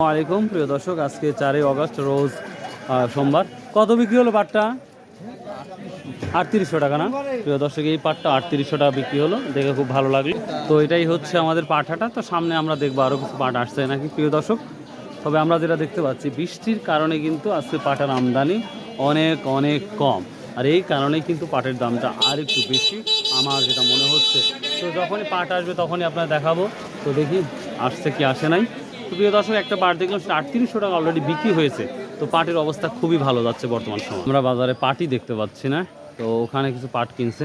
আলাইকুম, প্রিয় দর্শক, আজকে চারই অগস্ট, রোজ সোমবার। কত বিক্রি হলো পাটটা? আটত্রিশশো টাকা না? প্রিয় দর্শক, এই পাটটা আটত্রিশশো টাকা বিক্রি হলো, দেখে খুব ভালো লাগল। তো এটাই হচ্ছে আমাদের পাঠাটা, তো সামনে আমরা দেখব আরও কিছু পাট আসছে নাকি, প্রিয় দর্শক। তবে আমরা যেটা দেখতে পাচ্ছি, বৃষ্টির কারণে কিন্তু আজকে পাটার আমদানি অনেক অনেক কম। আর এই কারণেই কিন্তু পাটের দামটা আর একটু বেশি। আমার যেটা মনে হচ্ছে, তো যখনই পাট আসবে তখনই আপনারা দেখাবো। তো দেখি, আসছে কি, আসে নাই। তো প্রিয় দর্শক, একটা পাট দেখলাম, সেটা আটত্রিশশো টাকা অলরেডি বিক্রি হয়েছে। তো পাটের অবস্থা খুবই ভালো যাচ্ছে বর্তমান সময়। আমরা বাজারে পাটই দেখতে পাচ্ছি না, তো ওখানে কিছু পাট কিনছে।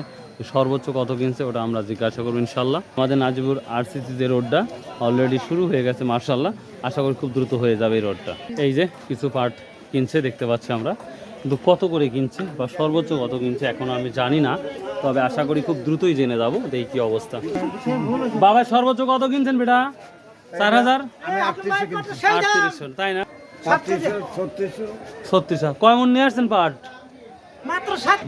সর্বোচ্চ কত কিনছে, ওটা আমরা জিজ্ঞাসা করব ইনশাল্লাহ আমাদের নাজিবুর আরসিসি যে রোডটা অলরেডি শুরু হয়ে গেছে মার্শাল্লাহ আশা করি খুব দ্রুত হয়ে যাবে এই রোডটা। এই যে কিছু পাট কিনছে, দেখতে পাচ্ছি আমরা। কিন্তু কত করে কিনছে, বা সর্বোচ্চ কত কিনছে, এখন আমি জানি না। তবে আশা করি খুব দ্রুতই জেনে যাব, দেখি কি অবস্থা। বাবা, সর্বোচ্চ কত কিনছেন বেটা? চার হাজার? আটত্রিশশো তাই না? ছত্রিশ কয় মন নিয়ে আসছেন পাট?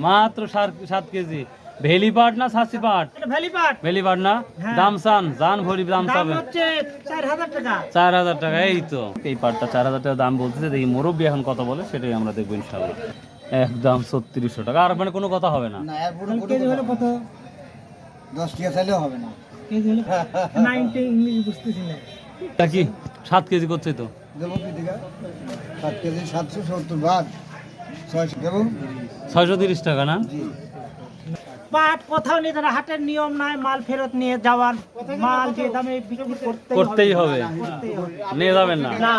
মাত্র সাত। কেজি। ভেলি পাট না সাসি পাট? ভেলি পাট। না? হ্যাঁ। দাম চান জান ভরি দাম চাবেন। চার হাজার টাকা। এই তো। এই পাটটা চার হাজার টাকা দাম বলতেছে দেখি মুরব্বী এখন কত বলে সেটাই আমরা দেখব ইনশাল্লাহ একদম ছত্রিশশো টাকা আর মানে কোনো কথা হবে না। কত? দশ টাকা চাইলেও হবে না। নাইনটি ইংলিশ বুঝতেছি না। তা কি সাত কেজি করছে তো? দেবো কি সাত কেজি সাতশো সত্তর বাদ। ছয়শো দেবো? ছয়শো তিরিশ টাকা না? পাট কোথাও নিয়ে তারা হাটের নিয়ম নাই মাল ফেরত নিয়ে যাওয়ার মাল যে দামে বিক্রি করতে করতেই হবে। করতেই নিয়ে যাবেন না? না।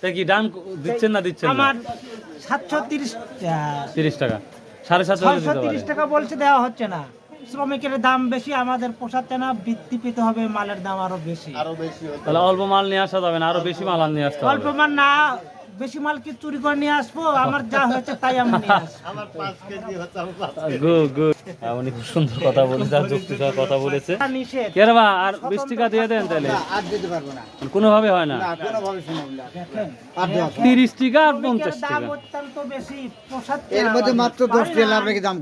তা কি ডান দিচ্ছেন না দিচ্ছেন আমার সাতশো তিরিশ তিরিশ টাকা। সাড়ে সাতশো তিরিশ টাকা বলছে দেওয়া হচ্ছে না। শ্রমিকের দাম বেশি আমাদের পোষাতে না বৃদ্ধি পেতে হবে মালের দাম আরও বেশি। তাহলে অল্প মাল নিয়ে আসা যাবে না আরও বেশি মাল আর নিয়ে আসতে হবে। অল্প মাল না বেশি মাল কি চুরি করে নিয়ে আসব? আমার যা হয়েছে তাই আমি নিয়ে আসব। গুড গুড উনি খুব সুন্দর কথা বলেছে আর যুক্তি সহ কথা বলেছে। এটা নিষেধ। কে রে বা আর টাকা দিয়ে দেন তাহলে? আর দিতে পারব না। কোনোভাবে হয় না। সম্ভব। তিরিশ টাকা আর শ্রমিকের পঞ্চাশ দাম টাকা অত্যন্ত বেশি পোষাচ্ছে এর মধ্যে মাত্র দশ টাকা লাভ রেখে দাম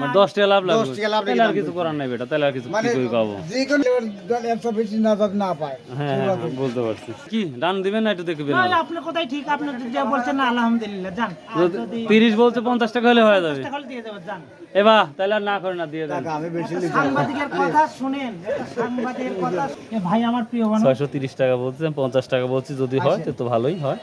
মানে দশ টাকা লাভ লাগবে দশ টাকা লাভ রেখে আর কিছু করার নাই বেটা তাহলে আর কিছু মানে কি করে পাবো যে কোনো দল একশো বেশি না না পায়। হ্যাঁ হ্যাঁ হ্যাঁ, বুঝতে পারছি। কি ডান দিবেন না একটু দেখবেন না, আপনি কোথায় ঠিক আপনি যা বলছেন না আলহামদুলিল্লাহ যান। আর যদি তিরিশ বলছে পঞ্চাশ টাকা হলে হয়ে যাবে। এবার তাহলে আর না করে না দিয়ে দেন আমি সাংবাদিকের কথা শুনেন সাংবাদিকের কথা ভাই আমার প্রিয় মানুষ। ছয়শো তিরিশ টাকা বলছেন পঞ্চাশ টাকা বলছি যদি হয় তো ভালোই হয়।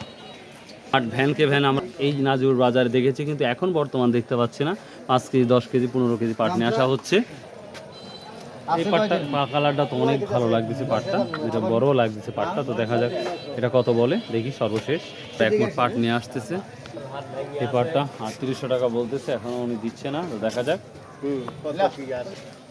আর ভ্যানকে ভ্যান আমরা এই নাজুর বাজারে দেখেছি কিন্তু এখন বর্তমান দেখতে পাচ্ছি না। পাঁচ কেজি দশ কেজি পনেরো কেজি পাট নিয়ে আসা হচ্ছে। এই পাটটা পা কালারটা তো অনেক ভালো লাগতেছে পাটটা। যেটা বড় লাগতেছে পাটটা তো দেখা যাক এটা কত বলে। দেখি সর্বশেষ। এক মোট পাট নিয়ে আসতেছে। এই পাটটা আটত্রিশশো টাকা বলতেছে এখনও উনি দিচ্ছে না তো দেখা যাক।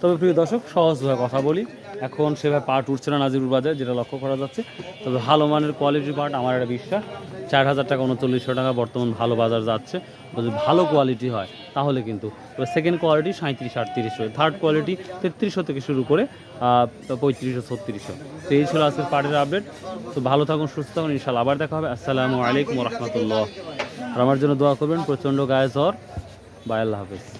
তবে প্রিয় দর্শক সহজভাবে কথা বলি। এখন সেভাবে পাট উঠছে না নাজিরুল বাজার, যেটা লক্ষ্য করা যাচ্ছে। তবে ভালো মানের কোয়ালিটির পাট আমার একটা বিশ্বাস, চার হাজার টাকা, উনচল্লিশশো টাকা বর্তমান ভালো বাজার যাচ্ছে। যদি ভালো কোয়ালিটি হয়, তাহলে কিন্তু সেকেন্ড কোয়ালিটি সাঁত্রিশ আটত্রিশশো থার্ড কোয়ালিটি তেত্রিশশো থেকে শুরু করে পঁয়ত্রিশশো, ছত্রিশশো। তো এই ছিল আজকের পাটের আপডেট তো ভালো থাকুন, সুস্থ থাকুন ইনশাল্লাহ আবার দেখা হবে। আসসালামু আলাইকুম রহমতুল্লাহ। আর আমার জন্য দোয়া করবেন প্রচণ্ড গায়ে জ্বর। বাই, আল্লাহ হাফেজ।